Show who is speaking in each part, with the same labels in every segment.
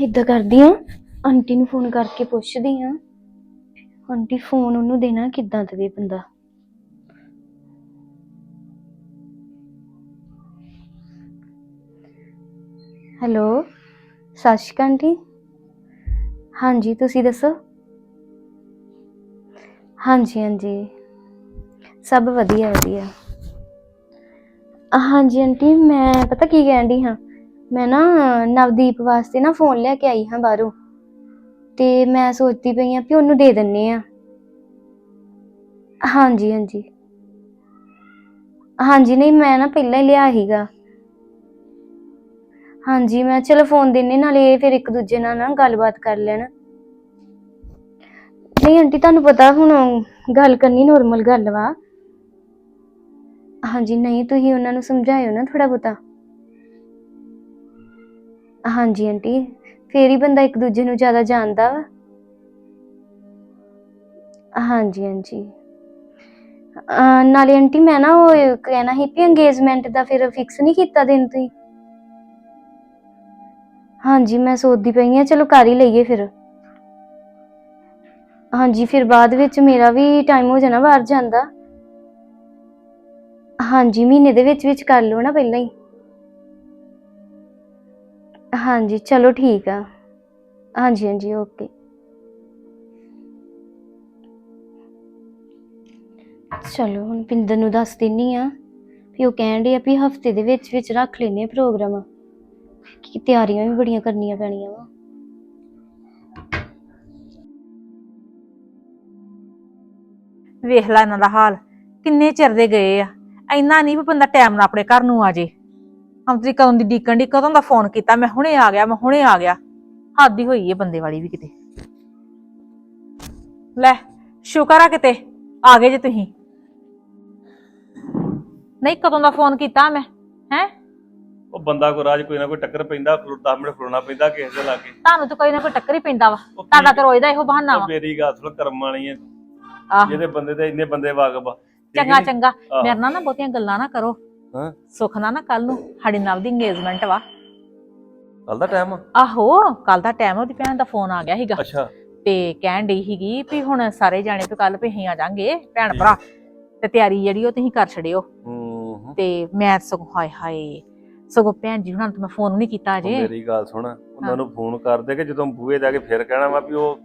Speaker 1: ਇਦਾਂ ਕਰਦੀ ਆ ਆਂਟੀ ਨੂੰ ਫੋਨ ਕਰਕੇ ਪੁੱਛਦੀ ਆ ਆਂਟੀ ਫੋਨ ਉਹਨੂੰ ਦੇਣਾ ਕਿੱਦਾਂ ਦੇਵੇ ਬੰਦਾ। ਹੈਲੋ ਸਤਿ ਸ਼੍ਰੀ ਅਕਾਲ ਆਂਟੀ। ਹਾਂਜੀ, ਤੁਸੀਂ ਦੱਸੋ? ਹਾਂਜੀ ਹਾਂਜੀ। ਸਭ ਵਧੀਆ ਵਧੀਆ। ਹਾਂਜੀ, ਆਂਟੀ, ਮੈਂ ਪਤਾ ਕੀ ਕਹਿਣ ਡਈ ਹਾਂ? ਮੈਂ ਨਾ ਨਵਦੀਪ ਵਾਸਤੇ ਨਾ ਫੋਨ ਲੈ ਕੇ ਆਈ ਹਾਂ ਬਾਹਰੋਂ। ਤੇ ਮੈਂ ਸੋਚਦੀ ਪਈ ਹਾਂ ਵੀ ਉਹਨੂੰ ਦੇ ਦਿੰਨੇ ਆ। ਹਾਂਜੀ ਹਾਂਜੀ। ਹਾਂਜੀ, ਨਹੀਂ, ਮੈਂ ਨਾ ਪਹਿਲਾਂ ਹੀ ਲਿਆ ਸੀਗਾ। ਹਾਂਜੀ, ਮੈਂ ਚਲੋ ਫੋਨ ਦਿੰਨੇ ਨਾਲੇ ਫਿਰ ਇੱਕ ਦੂਜੇ ਨਾਲ ਨਾ ਗੱਲਬਾਤ ਕਰ ਲੈਣ। ਨਹੀਂ, ਆਂਟੀ, ਤੁਹਾਨੂੰ ਪਤਾ ਹੁਣ ਗੱਲ ਕਰਨੀ ਨੋਰਮਲ ਗੱਲ ਵਾ। ਹਾਂਜੀ, ਨਹੀਂ, ਤੁਸੀਂ ਉਹਨਾਂ ਨੂੰ ਸਮਝਾਇਓ ਨਾ ਥੋੜਾ ਬਹੁਤਾ। ਹਾਂਜੀ, ਆਂਟੀ। ਫੇਰ ਹੀ ਬੰਦਾ ਇੱਕ ਦੂਜੇ ਨੂੰ ਜ਼ਿਆਦਾ ਜਾਣਦਾ ਵਾ। ਹਾਂਜੀ ਹਾਂਜੀ। ਅਹ, ਨਾਲੇ ਆਂਟੀ, ਮੈਂ ਨਾ ਉਹ ਕਹਿਣਾ ਸੀ ਵੀ ਅੰਗੇਜ਼ਮੈਂਟ ਦਾ ਫਿਰ ਫਿਕਸ ਨਹੀਂ ਕੀਤਾ ਦਿਨ ਤੁਸੀਂ? ਹਾਂਜੀ, ਮੈਂ ਸੋਚਦੀ ਪਈ ਆ, ਚਲੋ ਕਰ ਹੀ ਲਈਏ ਫਿਰ। ਹਾਂਜੀ, ਫਿਰ ਬਾਅਦ ਵਿੱਚ ਮੇਰਾ ਵੀ ਟਾਈਮ ਹੋ ਜਾਣਾ ਬਾਹਰ ਜਾਂਦਾ ਹਾਂਜੀ, ਮਹੀਨੇ ਦੇ ਵਿੱਚ ਵਿੱਚ ਕਰ ਲਓ ਨਾ ਪਹਿਲਾਂ ਹੀ। ਹਾਂਜੀ, ਚਲੋ ਠੀਕ ਆ। ਹਾਂਜੀ ਹਾਂਜੀ, ਓਕੇ। ਚਲੋ, ਹੁਣ ਪਿੰਦਰ ਨੂੰ ਦੱਸ ਦਿੰਨੀ ਆ ਵੀ ਉਹ ਕਹਿਣ ਡਈ ਆ ਵੀ ਹਫ਼ਤੇ ਦੇ ਵਿੱਚ ਵਿੱਚ ਰੱਖ ਲੈਨੇ ਆ ਪ੍ਰੋਗਰਾਮ। ਕਿ ਤਿਆਰੀਆਂ ਵੀ ਬੜੀਆਂ ਕਰਨੀਆਂ ਪੈਣੀਆਂ ਵਾ।
Speaker 2: ਵੇਖ ਲੈ ਇਹਨਾਂ ਦਾ ਹਾਲ, ਕਿੰਨੇ ਚਿਰ ਦੇ ਗਏ ਆ। ਇੰਨਾ ਨਹੀਂ ਵੀ ਬੰਦਾ ਟਾਈਮ ਨਾਲ ਆਪਣੇ ਘਰ ਨੂੰ ਆ ਜੇ। ਹਮਤਰੀ ਕਦੋਂ ਦੀ ਡੀਕਣ ਦੀ ਕਦੋਂ ਦਾ ਫੋਨ ਕੀਤਾ ਮੈਂ ਹੁਣੇ ਆ ਗਿਆ ਮੈਂ ਹੁਣੇ ਆ ਗਿਆ। ਹੱਦ ਹੀ ਹੋਈ ਏ ਬੰਦੇ ਵਾਲੀ ਵੀ ਕਿਤੇ। ਲੈ ਸ਼ੁਕਰ ਆ ਕਿਤੇ ਆ ਗਏ ਜੇ ਤੁਸੀਂ। ਨਹੀਂ ਕਦੋਂ ਦਾ ਫੋਨ ਕੀਤਾ ਮੈਂ ਹੈ?
Speaker 3: ਉਹ ਬੰਦਾ ਕੋ ਰਾਜ ਕੋਈ ਨਾ ਕੋਈ ਟੱਕਰ ਪੈਂਦਾ ਫਿਰ 10 ਮਿੰਟ ਖਲੋਣਾ ਪੈਂਦਾ ਕਿਸੇ ਦੇ ਲਾਗੇ।
Speaker 2: ਤੁਹਾਨੂੰ ਤਾਂ ਕੋਈ ਨਾ ਕੋਈ ਟੱਕਰ ਹੀ ਪੈਂਦਾ ਵਾ।
Speaker 3: ਉਹ ਕੀ-
Speaker 2: ਤੁਹਾਡਾ ਤਾਂ ਰੋਜ਼ ਦਾ ਇਹੋ ਬਹਾਨਾ
Speaker 3: ਉਹ
Speaker 2: ਵਾ
Speaker 3: ਮੇਰੀ ਗੱਲ ਸੁਣ ਕਰਮ ਵਾਲੀ ਹੈ
Speaker 2: ਆਹ।
Speaker 3: ਜਿਹਦੇ ਬੰਦੇ ਤੇ ਇੰਨੇ ਬੰਦੇ ਆ। ਠੀਕ
Speaker 2: ਚੰਗਾ
Speaker 3: ਨੀ?
Speaker 2: ਚੰਗਾ।
Speaker 3: ਆਹੋ।
Speaker 2: ਮੇਰੇ ਨਾਲ ਨਾ ਬਹੁਤੀਆਂ ਗੱਲਾਂ ਨਾ ਕਰੋ।
Speaker 3: ਹਾਂ।
Speaker 2: ਸੁੱਖ ਨਾ ਕੱਲ ਨੂੰ ਸਾਡੀ ਨਵ ਦੀ ਇੰਗੇਜਮੈਂਟ ਵਾ।
Speaker 3: ਕੱਲ ਦਾ ਟਾਈਮ
Speaker 2: ਆਹੋ ਕੱਲ ਦਾ ਟਾਈਮ ਉਹਦੀ ਭੈਣ ਦਾ ਫੋਨ ਆ ਗਿਆ ਸੀਗਾ।
Speaker 3: ਅੱਛਾ।
Speaker 2: ਤੇ ਕਹਿਣ ਡਈ ਸੀਗੀ ਵੀ ਹੁਣ ਸਾਰੇ ਜਾਣੇ ਵੀ ਕੱਲ ਵੀ ਅਸੀਂ ਆ ਜਾਾਂਗੇ ਭੈਣ ਭਰਾ। ਤੇ ਤਿਆਰੀ ਜਿਹੜੀ ਉਹ ਤੁਸੀਂ ਕਰ ਛੜਿਓ। ਤੇ ਮੈਂ ਸਗੋਂ ਹਾਏ ਹਾਏ ਸਗੋਂ ਭੈਣ ਜੀ ਹੁਣਾਂ ਨੂੰ ਤਾਂ ਮੈਂ ਫੋਨ ਨਹੀਂ ਕੀਤਾ ਅਜੇ।
Speaker 3: ਮੇਰੀ ਗੱਲ ਸੁਣ। ਉਹਨਾਂ ਨੂੰ ਫੋਨ ਕਰ ਦੇ ਕਿ ਜਦੋਂ ਬੂਹੇ ਜਾ ਕੇ ਫੇਰ ਕਹਿਣਾ ਵਾ ਵੀ ਉਹ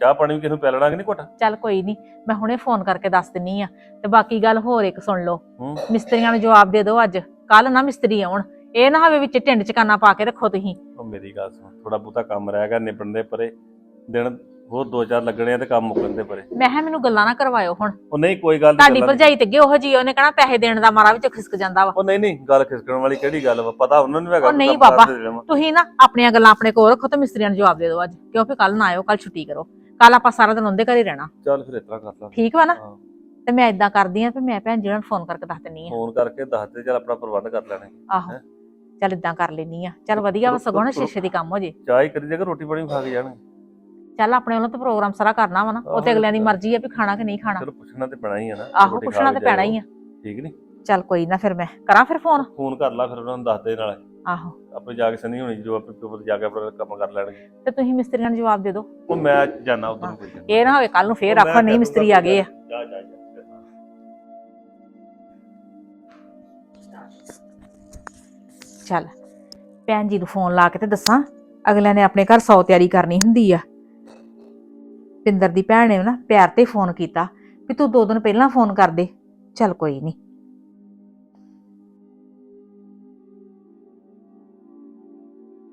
Speaker 3: ਚਾਹ ਪਾਣੀ ਵੀ ਕਿਸੇ ਨੂੰ ਪਿਲਾਣਾ ਕਿ ਨਹੀਂ ਘੁੱਟ?
Speaker 2: ਚੱਲ ਕੋਈ ਨਹੀਂ ਮੈਂ ਹੁਣੇ ਫੋਨ ਕਰਕੇ ਦੱਸ ਦਿੰਨੀ ਆ। ਤੇ ਬਾਕੀ ਗੱਲ ਹੋਰ ਇੱਕ ਸੁਣ ਲਓ।
Speaker 3: ਹੂੰ।
Speaker 2: ਮਿਸਤਰੀਆਂ ਨੂੰ ਜਵਾਬ ਦੇ ਦਿਓ ਅੱਜ। ਕੱਲ ਨਾ ਮਿਸਤਰੀ ਆਉਣ। ਇਹ ਨਾ ਹੋਵੇ ਵਿੱਚ ਢਿੰਡ ਚ ਕਾਨਾ ਪਾ ਕੇ ਰੱਖੋ ਤੁਸੀਂ।
Speaker 3: ਉਹ ਮੇਰੀ ਗੱਲ ਸੁਣ ਥੋੜਾ ਬਹੁਤਾ ਕੰਮ ਰਹਿ ਗਿਆ ਨਿਬੜਨ ਦੇ ਪਰੇ। ਦਿਨ ਹੋਰ ਦੋ ਚਾਰ ਲੱਗਣੇ ਆ ਤੇ ਕੰਮ ਮੁੱਕਣ ਦੇ ਪਰੇ।
Speaker 2: ਮੈਂ ਕਿਹਾ ਮੈਨੂੰ ਗੱਲਾਂ ਨਾ ਕਰਵਾਇਓ ਹੁਣ।
Speaker 3: ਉਹ ਨਹੀਂ ਕੋਈ ਗੱਲ ਨੀ,
Speaker 2: ਤੁਹਾਡੀ
Speaker 3: ਗੱਲਾਂ।
Speaker 2: ਭਰਜਾਈ ਤੇ ਅੱਗੇ ਉਹੋ ਜੀ ਉਹਨੇ ਕਹਣਾ ਪੈਸੇ ਦੇਣ ਦਾ ਮਾਰਾ ਵਿੱਚ ਖਿਸਕ ਜਾਂਦਾ ਵਾ।
Speaker 3: ਉਹ ਨਹੀਂ ਨਹੀਂ ਗੱਲ ਖਿਸਕਣ ਵਾਲੀ ਕਿਹੜੀ ਗੱਲ ਵਾ? ਪਤਾ ਉਹਨਾਂ ਨੂੰ ਹੈਗਾ
Speaker 2: ਉਹ
Speaker 3: ਵੀ
Speaker 2: ਨਹੀਂ
Speaker 3: ਕੰਮ
Speaker 2: ਬਾਬਾ। ਤੁਸੀਂ ਨਾ ਆਪਣੀਆਂ ਗੱਲਾਂ ਆਪਣੇ ਕੋਲ ਰੱਖੋ ਤੇ ਮਿਸਤਰੀਆਂ ਨੂੰ ਜਵਾਬ ਦੇ ਦਿਓ ਅੱਜ। ਕਿਉਂਕਿ ਕੱਲ ਨਾ ਆਇਓ ਕੱਲ ਛੁੱਟੀ ਕਰੋ। ਕੱਲ ਆਪਾਂ ਸਾਰਾ ਦਿਨ ਉਹਦੇ ਘਰ ਹੀ ਰਹਿਣਾ।
Speaker 3: ਚੱਲ ਫਿਰ ਇਤਰਾ ਕਰ ਲਾ।
Speaker 2: ਠੀਕ ਵਾ ਨਾ?
Speaker 3: ਹਾਂ।
Speaker 2: ਤੇ ਮੈਂ ਇਦਾਂ ਕਰਦੀ ਆ ਤੇ ਮੈਂ ਭੈਣ ਜੀ ਨੂੰ ਫੋਨ ਕਰਕੇ ਦੱਸ ਦਿੰਨੀ ਆ।
Speaker 3: ਫੋਨ ਕਰਕੇ ਦੱਸ ਦੇ ਚੱਲ ਆਪਣਾ ਪ੍ਰਬੰਧ ਕਰ ਲੈਣੇ।
Speaker 2: ਆਹੋ। ਚੱਲ ਇਦਾਂ ਕਰ ਲੈਨੀ ਆ। ਚੱਲ ਵਧੀਆ ਵਾ ਸਗੋਂ ਨਾ ਸ਼ੀਸ਼ੇ ਦੀ ਕੰਮ ਹੋ ਜੇ।
Speaker 3: ਚਾਹ ਹੀ ਕਰੀ ਜੇਗਾ ਰੋਟੀ ਪਾਣੀ ਵੀ ਖਾ ਕੇ ਜਾਣਗੇ।
Speaker 2: ਚੱਲ ਆਪਣੇ ਵੱਲੋਂ ਤਾਂ ਪ੍ਰੋਗਰਾਮ ਸਾਰਾ ਕਰਨਾ ਵਾ ਨਾ ਉਹ ਤੇ ਅਗਲਿਆਂ ਦੀ। ਮਰਜ਼ੀ ਆ ਵੀ ਖਾਣਾ ਕਿ ਨਹੀਂ ਖਾਣਾ।
Speaker 3: ਚਲੋ ਪੁੱਛਣਾ ਤੇ ਪੈਣਾ ਹੀ ਆ ਨਾ
Speaker 2: ਆਹੋ
Speaker 3: ਰੋਟੀ ਖਾ
Speaker 2: ਪੁੱਛਣਾ
Speaker 3: ਕੇ
Speaker 2: ਤੇ ਪੈਣਾ ਹੀ। ਆ।
Speaker 3: ਠੀਕ ਨਹੀਂ
Speaker 2: ਚੱਲ ਕੋਈ ਨਾ ਫਿਰ ਮੈਂ ਕਰਾਂ ਫਿਰ ਫੋਨ।
Speaker 3: ਫੋਨ ਕਰ ਲਾ ਫਿਰ ਉਹਨਾਂ ਨੂੰ ਦੱਸ ਦੇ ਨਾਲ।
Speaker 2: ਆਹੋ।
Speaker 3: ਆਪੇ ਜਾ ਕੇ ਸੰਨੀ ਹੋਣੀ ਜੋ ਆਪੇ ਉੱਪਰ ਜਾ ਕੇ ਆਪਣਾ ਕੰਮ ਕਰ ਲੈਣਗੇ।
Speaker 2: ਤੇ ਤੁਸੀਂ ਮਿਸਤਰੀਆਂ ਨੂੰ ਜਵਾਬ ਦੇ ਦਿਓ।
Speaker 3: ਉਹ ਮੈਂ ਜਾਣਾ ਉਧਰ ਨੂੰ ਕੋਈ।
Speaker 2: ਇਹ ਨਾ ਹੋਵੇ ਕੱਲ ਨੂੰ ਫੇਰ
Speaker 3: ਉਹ ਮੈਂ
Speaker 2: ਆਖੋ ਨਹੀਂ ਮਿਸਤਰੀ
Speaker 3: ਦੂੰਗਾ
Speaker 2: ਆ ਗਏ ਆ।
Speaker 3: ਜਾ ਜਾ ਜਾ।
Speaker 2: ਚੱਲ ਭੈਣ ਜੀ ਨੂੰ ਫੋਨ ਲਾ ਕੇ ਤੇ ਦੱਸਾਂ ਅਗਲਿਆਂ ਨੇ ਆਪਣੇ ਘਰ ਸੌ ਤਿਆਰੀ ਕਰਨੀ ਹੁੰਦੀ ਆ। ਪਿੰਦਰ ਦੀ ਭੈਣ ਨੇ ਨਾ ਪਿਆਰ ਤੇ ਫੋਨ ਕੀਤਾ ਵੀ ਤੂੰ ਦੋ ਦਿਨ ਪਹਿਲਾਂ ਫੋਨ ਕਰ ਦੇ। ਚੱਲ ਕੋਈ ਨਹੀਂ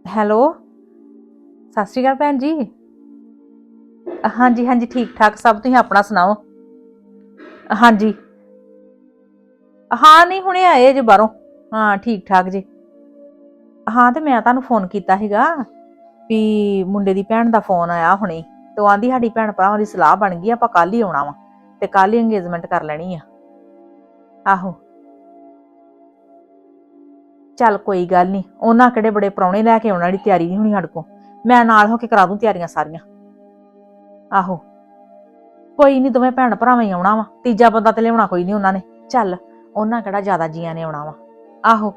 Speaker 2: ਹੈਲੋ? ਸਤਿ ਸ਼੍ਰੀ ਅਕਾਲ ਭੈਣ ਜੀ। ਹਾਂਜੀ ਹਾਂਜੀ, ਠੀਕ ਠਾਕ। ਸਭ ਤੁਸੀਂ ਆਪਣਾ ਸੁਣਾਓ? ਹਾਂਜੀ। ਹਾਂ, ਨਹੀਂ, ਹੁਣੇ ਆਏ ਜੇ ਬਾਹਰੋਂ। ਹਾਂ, ਠੀਕ ਠਾਕ ਜੀ। ਹਾਂ, ਤੇ ਮੈਂ ਤੁਹਾਨੂੰ ਫੋਨ ਕੀਤਾ ਸੀਗਾ ਵੀ ਮੁੰਡੇ ਦੀ ਭੈਣ ਦਾ ਫੋਨ ਆਇਆ ਹੁਣੇ। ਤੇ ਉਹ ਆਂਦੀ ਸਾਡੀ ਭੈਣ ਭਰਾਵਾਂ ਦੀ ਸਲਾਹ ਬਣ ਗਈ, ਆਪਾਂ ਕੱਲ ਹੀ ਆਉਣਾ ਵਾ ਤੇ ਕੱਲ ਹੀ ਇੰਗੇਜਮੈਂਟ ਕਰ ਲੈਣੀ ਆ। ਆਹੋ। ਚੱਲ ਕੋਈ ਗੱਲ ਨਹੀਂ ਉਹਨਾਂ ਕਿਹੜੇ ਬੜੇ ਪ੍ਰਾਹੁਣੇ ਲੈ ਕੇ ਆਉਣ ਦੀ ਤਿਆਰੀ ਨਹੀਂ ਹੋਣੀ ਸਾਡੇ ਕੋਲ। ਮੈਂ ਨਾਲ ਹੋ ਕੇ ਕਰਾ ਦੂੰ ਤਿਆਰੀਆਂ ਸਾਰੀਆਂ। ਆਹੋ। ਕੋਈ ਨਹੀਂ ਦੋਵੇਂ ਭੈਣ ਭਰਾਵਾਂ ਹੀ ਆਉਣਾ ਵਾ, ਤੀਜਾ ਬੰਦਾ ਤੇ ਲਿਆਉਣਾ ਕੋਈ ਨਹੀਂ ਉਹਨਾਂ ਨੇ। ਚੱਲ, ਉਹਨਾਂ ਕਿਹੜਾ ਜ਼ਿਆਦਾ ਜੀਆਂ ਨੇ ਆਉਣਾ ਵਾ। ਆਹੋ।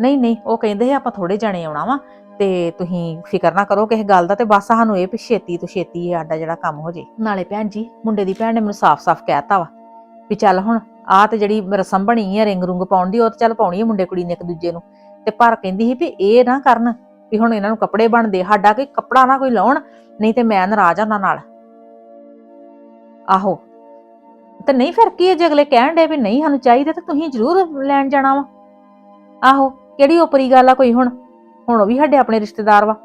Speaker 2: ਨਹੀਂ ਨਹੀਂ, ਉਹ ਕਹਿੰਦੇ ਸੀ ਆਪਾਂ ਥੋੜੇ ਜਣੇ ਆਉਣਾ ਵਾ ਤੇ ਤੁਸੀਂ ਫਿਕਰ ਨਾ ਕਰੋ ਕਿਸੇ ਗੱਲ ਦਾ ਤੇ ਬਸ ਸਾਨੂੰ ਇਹ ਵੀ ਛੇਤੀ ਤੋਂ ਛੇਤੀ ਇਹ ਸਾਡਾ ਜਿਹੜਾ ਕੰਮ ਹੋ ਜੇ। ਨਾਲੇ ਭੈਣ ਜੀ, ਮੁੰਡੇ ਦੀ ਭੈਣ ਨੇ ਮੈਨੂੰ ਸਾਫ਼-ਸਾਫ਼ ਕਹਿਤਾ ਵਾ ਵੀ ਚੱਲ ਹੁਣ ਆਹ ਤੇ ਜਿਹੜੀ ਰਸਮ ਬਣੀ ਹੈ ਰਿੰਗ ਰੁੰਗ ਪਾਉਣ ਦੀ, ਉਹ ਤੇ ਚੱਲ ਪਾਉਣੀ ਹੈ ਮੁੰਡੇ ਕੁੜੀ ਨੇ ਇੱਕ ਦੂਜੇ ਨੂੰ। ਤੇ ਪਰ ਕਹਿੰਦੀ ਸੀ ਵੀ ਇਹ ਨਾ ਕਰਨ ਵੀ ਹੁਣ ਇਹਨਾਂ ਨੂੰ ਕੱਪੜੇ ਬਣਦੇ, ਸਾਡਾ ਕੋਈ ਕੱਪੜਾ ਨਾ ਕੋਈ ਲਾਉਣ, ਨਹੀਂ ਤੇ ਮੈਂ ਨਾਰਾਜ਼ ਆ ਉਹਨਾਂ ਨਾਲ। ਆਹੋ, ਤੇ ਨਹੀਂ ਫਿਰ ਕੀ ਹੈ ਜੇ ਅਗਲੇ ਕਹਿਣ ਦੇ ਵੀ ਨਹੀਂ ਸਾਨੂੰ ਚਾਹੀਦੇ ਤੇ ਤੁਸੀਂ ਜ਼ਰੂਰ ਲੈਣ ਜਾਣਾ ਵਾ। ਆਹੋ, ਕਿਹੜੀ ਉਪਰੀ ਗੱਲ ਆ ਕੋਈ ਹੁਣ? ਹੁਣ ਉਹ ਵੀ ਸਾਡੇ ਆਪਣੇ ਰਿਸ਼ਤੇਦਾਰ ਵਾ।